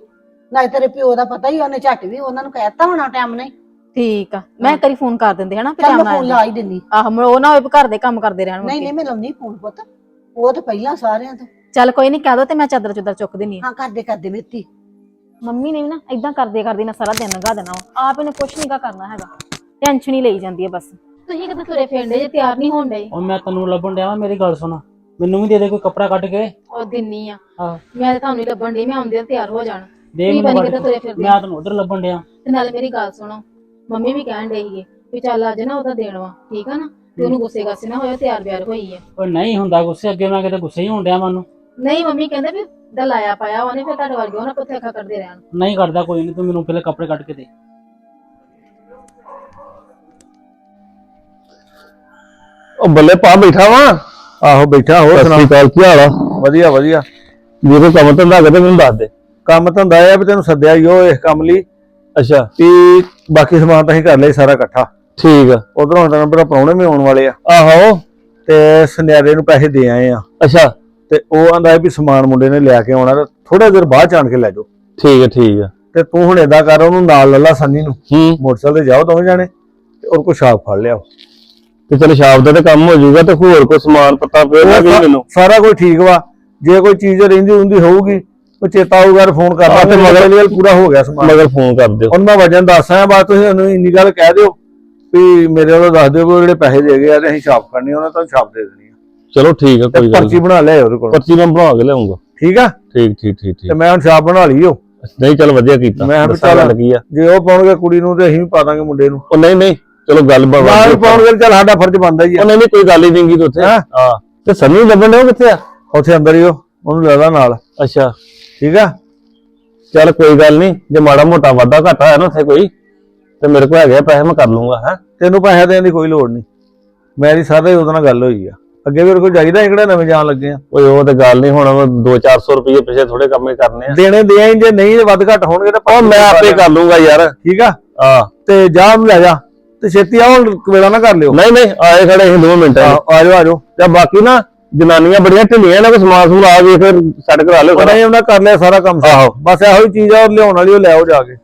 Speaker 4: ਨਾਲੇ ਤੇਰੇ ਪਿਓ ਦਾ ਪਤਾ ਹੀ ਉਹਨੇ ਝੱਟ ਵੀ ਉਹਨਾਂ ਨੂੰ ਕਹਿਤਾ ਹੋਣਾ ਟਾਈਮ ਨਹੀਂ
Speaker 6: ਠੀਕ ਆ। ਮੈਂ ਕਰੀ ਫੋਨ ਕਰ ਦਿੰਦੇ ਹਨਾ ਵੀ
Speaker 4: ਚੱਲ ਮੈਂ ਫੋਨ ਲਾ ਹੀ ਦਿੰਦੀ।
Speaker 6: ਆਹ ਉਹ ਨਾ ਵੀ ਘਰ ਦੇ ਕੰਮ ਕਰਦੇ ਰਹਿਣ
Speaker 4: ਨਹੀਂ। ਨਹੀਂ ਮੈਂ ਲਾਉਣੀ ਫੋਨ ਪੁੱਤ। ਉਹ ਤਾਂ ਪਹਿਲਾਂ ਸਾਰਿਆਂ ਤੋਂ।
Speaker 6: ਚੱਲ ਕੋਈ ਨਹੀਂ ਕਹਿ ਦੋ ਤੇ ਮੈਂ ਚਾਦਰ ਚੁੱਦਰ ਚੁੱਕ ਦਿੰਨੀ ਆ
Speaker 4: ਹਾਂ ਕਰਦੇ ਕਰਦੇ ਮੇਤੀ।
Speaker 6: ਮੰਮੀ ਨੇ ਵੀ ਨਾ ਇਦਾਂ ਕਰਦੇ ਕਰਦੇ ਨਾ ਸਾਰਾ ਦਿਨ ਲਗਾ ਦੇਣਾ ਵਾ। ਆਪ ਇਹਨੇ ਕੁਛ ਨਹੀਂਗਾ ਕਰਨਾ ਹੈਗਾ। ਟੈਨਸ਼ਨ ਹੀ ਲਈ ਜਾਂਦੀ ਹੈ ਬਸ। ਤੁਸੀਂ ਕਿਤੇ ਤੁਰੇ ਫੇਰਦੇ ਜੇ ਤਿਆਰ ਨਹੀਂ ਹੋਣ ਡਏ।
Speaker 8: ਉਹ ਮੈਂ ਤੈਨੂੰ ਲੱਭਣ ਡਿਆ ਵਾਂ, ਮੇਰੀ ਗੱਲ ਸੁਣ। ਮੈਨੂੰ ਵੀ ਦੇ ਦੇ ਕੋਈ ਕੱਪੜਾ ਕੱਢ ਕੇ।
Speaker 6: ਉਹ ਦਿੰਨੀ ਆ।
Speaker 8: ਆਹ
Speaker 6: ਮੈਂ ਤਾਂ ਤੁਹਾਨੂੰ ਹੀ ਲੱਭਣ ਡਈ ਮੈਂ ਆਉਂਦੇ ਤਿਆਰ ਹੋ ਜਾਣ।
Speaker 8: ਦੇ
Speaker 6: ਤੁਸੀਂ
Speaker 8: ਮੈਨੂੰ
Speaker 6: ਬਣ ਕੇ ਤੁਰੇ। ਫਿਰਦੇ
Speaker 8: ਮੈਂ ਤੈਨੂੰ ਉਧਰ ਲੱਭਣ ਡਿਆ।
Speaker 6: ਤੇ ਨਾਲੇ ਮੇਰੀ ਗੱਲ ਸੁਣੋ ਮੰਮੀ ਵੀ ਕਹਿਣ ਡਈ ਸੀਗੇ ਵੀ ਚੱਲ ਅੱਜ ਨਾ ਉਹਦਾ ਦੇਣ ਵਾ ਠੀਕ ਆ ਨਾ? ਤੇ ਉਹਨੂੰ ਗੁੱਸੇ ਗਾਸੇ ਨਾ ਹੋਇਆ ਤਿਆਰ ਬਿਆਰ ਹੋਈ ਹੈ
Speaker 8: ਉਹ ਨਹੀਂ ਹੁੰਦਾ ਗੁੱਸੇ ਅੱਗੇ ਮੈਂ ਕਿਤੇ ਗੁੱਸੇ ਹੀ ਹੋਣ ਡਿਆ ਮੈਨੂੰ।
Speaker 6: ਨਹੀਂ ਮੰਮੀ ਕਹਿੰਦੇ ਵੀ ਦਲਾਇਆ ਪਾਇਆ ਉਹਨੇ ਫਿਰ ਤੁਹਾਡੇ ਵਰਗੇ ਉਹਨਾਂ ਪੁੱਥੇ ਅੱਖਾਂ ਕਰਦੇ ਰਹਿਣ।
Speaker 8: ਨਹੀਂ ਕਰਦਾ ਕੋਈ ਨਹੀਂ ਤੂੰ ਮੈਨੂੰ ਪਹਿਲੇ ਕੱਪੜੇ ਕੱਢ ਕੇ ਦੇ।
Speaker 5: ਉਹ ਬੱਲੇ ਪਾ ਬੈਠਾ ਵਾ। ਆਹੋ ਬੈਠਾ ਹੋਰ ਸੁਣਾ। ਕਾਲ ਕੀ ਹਾਲ ਆ? ਵਧੀਆ ਵਧੀਆ। ਜੇ ਕੋਈ ਕੰਮ ਧੰਦਾ ਕਰੇ ਮੈਨੂੰ ਦੱਸ ਦੇ। ਕੰਮ ਧੰਦਾ ਇਹ ਆ ਵੀ ਤੈਨੂੰ ਸੱਦਿਆ ਹੀ ਉਹ ਇਸ ਕੰਮ ਲਈ ਅੱਛਾ। ਵੀ ਬਾਕੀ ਸਮਾਨ ਤਾਂ ਅਸੀਂ ਕਰ ਲਿਆ ਸਾਰਾ ਇਕੱਠਾ। ਠੀਕ ਆ। ਉਧਰੋਂ ਹੁਣ ਤੈਨੂੰ ਪਤਾ ਪ੍ਰਾਹੁਣੇ ਵੀ ਆਉਣ ਵਾਲੇ ਆ। ਆਹੋ। ਤੇ ਸੁਨਿਆਰੇ ਨੂੰ ਪੈਸੇ ਦੇ ਆਏ ਆ। ਅੱਛਾ। ਤੇ ਉਹ ਆਂਦਾ ਵੀ ਸਮਾਨ ਮੁੰਡੇ ਨੇ ਲਿਆ ਕੇ ਆਉਣਾ ਤੇ ਥੋੜਾ ਦੇਰ ਬਾਅਦ ਚ ਆਣ ਕੇ ਲੈ ਜਾਓ। ਠੀਕ ਹੈ ਠੀਕ ਹੈ ਤੇ ਤੂੰ ਹੁਣ ਏਦਾਂ ਕਰ ਉਹਨੂੰ ਨਾਲ ਲੱਲਾ ਸੰਨੀ ਨੂੰ। ਮੋਟਰਸਾਈਕਲ ਤੇ ਜਾਓ ਦੋਵੇਂ ਜਾਣੇ ਤੇ ਉਹ ਕੋ ਛਾਪ ਫੜ ਲਿਆਓ। ਤੇ ਚਲ ਛਾਪ ਦਾ ਤੇ ਕੰਮ ਹੋ ਜਾਊਗਾ ਤੇ ਹੋਰ ਕੋਈ ਸਮਾਨ ਪਤਾ ਪਏਗਾ ਵੀ ਮੈਨੂੰ ਸਾਰਾ ਕੁਝ ਠੀਕ ਵਾ। ਜੇ ਕੋਈ ਚੀਜ਼ ਰਹਿੰਦੀ ਹੁੰਦੀ ਹੋਊਗੀ ਉਹ ਚੇਤਾ ਆਊਗਾ ਫੋਨ ਕਰਨਾ ਤੇ ਮਗਰ ਲਈ ਪੂਰਾ ਹੋ ਗਿਆ ਸਮਾਨ। ਮਗਰ ਫੋਨ ਕਰ ਦਿਓ। ਮੈਂ ਵਜਨ ਦੱਸ ਬਾਅਦ ਤੁਸੀਂ ਉਹਨੂੰ ਇੰਨੀ ਗੱਲ ਕਹਿ ਦਿਓ ਵੀ ਮੇਰੇ ਵੱਲੋਂ ਦੱਸ ਦਿਓ ਵੀ ਉਹ ਜਿਹੜੇ ਪੈਸੇ ਦੇ ਗਏ ਆ ਤੇ ਅਸੀਂ ਛਾਪ ਕਰਨੀ ਉਹਨਾਂ ਤੋਂ ਛਾਪ ਦੇ ਦੇਣੀ ਆ।
Speaker 9: ਚਲੋ ਠੀਕ ਹੈ
Speaker 5: ਤੇ
Speaker 9: ਕੋਈ ਗੱਲ
Speaker 5: ਪਰਚੀ ਬਣਾ ਲਿਆ ਉਹਦੇ ਕੋਲ।
Speaker 9: ਪਰਚੀ ਮੈਂ ਬਣਾ ਕੇ ਲਿਆਉਂਗਾ।
Speaker 5: ਠੀਕ ਆ?
Speaker 9: ਠੀਕ ਠੀਕ ਠੀਕ
Speaker 5: ਤੇ ਮੈਂ ਹੁਣ ਛਾਪ ਬਣਾ ਲਈ ਓ
Speaker 9: ਨਹੀਂ ਚਲ ਵਧੀਆ ਕੀਤਾ।
Speaker 5: ਮੈਂ ਵੀ ਚੱਲ-
Speaker 9: ਗੱਲ ਕੀ ਆ।
Speaker 5: ਜੇ ਉਹ ਪਾਉਣਗੇ ਕੁੜੀ ਨੂੰ ਤੇ ਅਸੀਂ ਵੀ ਪਾ ਦਾਂਗੇ ਮੁੰਡੇ ਨੂੰ।
Speaker 9: ਉਹ ਨਹੀਂ ਨਹੀਂ। ਚਲੋ ਗੱਲ ਬਣ
Speaker 5: ਨਾ ਵੀ ਪਾਉਣਗੇ ਚੱਲ ਸਾਡਾ ਫਰਜ਼ ਬਣਦਾ ਹੀ ਆ।
Speaker 9: ਉਹ ਨਹੀਂ ਨਹੀਂ ਕੋਈ ਗੱਲ ਹੀ ਨਹੀਂਗੀ ਉੱਥੇ।
Speaker 5: ਹੈਂ?
Speaker 9: ਹਾਂ। ਤੇ ਸੰਨੀ ਲੱਭਣ ਉਹ ਕਿੱਥੇ ਆ?
Speaker 5: ਉੱਥੇ ਅੰਦਰ ਹੀ ਉਹ ਉਹਨੂੰ ਲੈ ਲਾ ਨਾਲ।
Speaker 9: ਅੱਛਾ।
Speaker 5: ਠੀਕ ਆ?
Speaker 9: ਚਲ ਕੋਈ ਗੱਲ ਨਹੀਂ ਜੇ ਮਾੜਾ ਮੋਟਾ ਵਾਧਾ ਘਾਟਾ ਹੈ ਨਾ ਉੱਥੇ ਕੋਈ ਤੇ ਮੇਰੇ ਕੋਲ ਹੈਗੇ ਪੈਸੇ ਮੈਂ ਕਰ ਲੂੰਗਾ ਹੈ।
Speaker 5: ਤੈਨੂੰ ਪੈਸੇ ਦੇਣ ਦੀ ਕੋਈ ਲੋੜ ਨਹੀਂ। ਮੇਰੀ ਸਾਰੇ ਉਹਦੇ ਨਾਲ ਗੱਲ ਹੋਈ ਆ। ਅੱਗੇ ਵੀ ਕੋਈ ਜਾਈਦਾ ਕਿਹੜਾ ਨਵੇਂ ਜਾਣ ਲੱਗੇ ਆ?
Speaker 9: ਓਏ ਉਹ ਤੇ ਗੱਲ ਨਹੀਂ ਹੁਣ 2-400 ਰੁਪਏ ਪਿੱਛੇ ਥੋੜੇ ਕੰਮੇ ਕਰਨੇ ਆ।
Speaker 5: ਦੇਣੇ ਦੇ ਆਈ ਜੇ ਨਹੀਂ ਵੱਧ ਘੱਟ ਹੋਣਗੇ ਤਾਂ
Speaker 9: ਉਹ ਮੈਂ ਆਪੇ ਕਰ ਲੂੰਗਾ ਯਾਰ।
Speaker 5: ਠੀਕ ਆ?
Speaker 9: ਆ
Speaker 5: ਤੇ ਜਾ ਉਹਨੂੰ ਲੈ ਜਾ। ਤੇ ਛੇਤੀ ਆ ਹੁਣ ਕਵੇਲਾ ਨਾ ਕਰ ਲਿਓ।
Speaker 9: ਨਹੀਂ ਨਹੀਂ ਆਏ ਖੜੇ ਅਸੀਂ ਦੋ ਮਿੰਟ।
Speaker 5: ਆ ਜਾਓ ਆ ਜਾਓ
Speaker 9: ਤੇ ਬਾਕੀ ਨਾ ਜਨਾਨੀਆਂ ਬੜੀਆਂ ਢਿੱਲੀਆਂ ਨੇ ਕੋਈ ਸਮਾਨ ਸਮੂਨ ਆ ਵੇਖ ਸੈੱਟ ਕਰਾ ਲਿਓ ਸਾਰਾ।
Speaker 5: ਇਹ ਉਹਨਾਂ ਕਰ ਲਿਆ ਸਾਰਾ ਕੰਮ।
Speaker 9: ਆਹੋ।
Speaker 5: ਬਸ ਇਹੋ ਹੀ ਚੀਜ਼ ਆ ਲਿਆਉਣ ਵਾਲੀ ਉਹ ਲੈ ਆਓ ਜਾ ਕੇ।